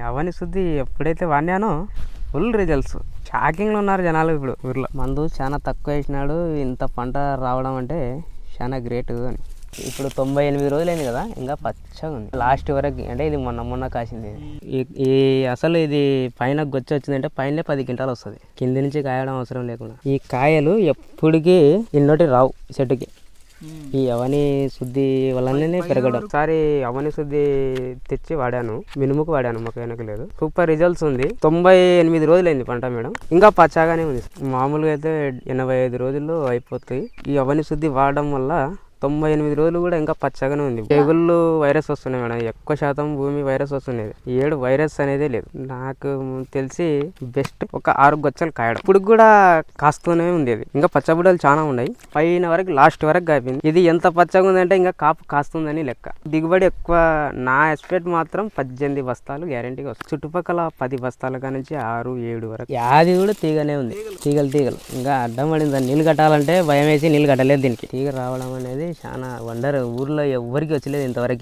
అవని శుద్ధి ఎప్పుడైతే వాడినానో full results. షాకింగ్లో ఉన్నారు జనాలు ఇప్పుడు ఊర్లో. మందు చాలా తక్కువ వేసినాడు ఇంత పంట రావడం అంటే చాలా గ్రేట్ అని. ఇప్పుడు తొంభై ఎనిమిది రోజులైంది కదా ఇంకా పచ్చగా ఉంది. లాస్ట్ వరకు అంటే ఇది మొన్న మొన్న కాసింది. ఈ- అసలు ఇది పైన గొచ్చి వచ్చిందంటే పైన పది క్వింటాలు వస్తుంది. కింది నుంచి కాయడం అవసరం లేకుండా. ఈ కాయలు ఎప్పటికీ ఇన్నోటి రావు చెట్టుకి. ఈ అవని శుద్ధి వల్లనే పెరగడం. ఒకసారి అవని శుద్ధి తెచ్చి వాడాను మినుముకు వాడాను మాకు వెనక లేదు. సూపర్ రిజల్ట్స్ ఉంది. తొంభై ఎనిమిది రోజులైంది పంట మేడం. ఇంకా పచ్చాగానే ఉంది. మామూలుగా అయితే ఎనభై ఐదు రోజుల్లో అయిపోతాయి. ఈ అవని శుద్ధి వాడడం వల్ల తొంభై ఎనిమిది రోజులు కూడా ఇంకా పచ్చగానే ఉంది. తెగుళ్ళు వైరస్ వస్తున్నాయి మేడం. ఎక్కువ శాతం భూమి వైరస్ వస్తున్నది. ఏడు వైరస్ అనేది లేదు. నాకు తెలిసి బెస్ట్ ఒక ఆరు గొచ్చలు కాయడం. ఇప్పుడు కూడా కాస్తూనే ఉంది ఇది ఇంకా పచ్చబుడలు చాలా ఉన్నాయి. పైన వరకు లాస్ట్ వరకు కాపింది. ఇది ఎంత పచ్చగా ఉందంటే ఇంకా కాపు కాస్తుందని లెక్క. దిగుబడి ఎక్కువ నా ఎక్స్పెక్ట్ మాత్రం పద్దెనిమిది బస్తాలు గ్యారంటీగా వస్తుంది. చుట్టుపక్కల పది బస్తాల నుంచి ఆరు ఏడు వరకు. యాది కూడా తీగనే ఉంది. తీగలు. తీగలు ఇంకా అడ్డం పడింది. నీళ్ళు కట్టాలంటే భయం వేసి నీళ్ళు కట్టలేదు దీనికి. తీగ రావడం అనేది చాలా వండర్ ఊర్లో ఎవ్వరికి వచ్చలేదు ఇంతవరకు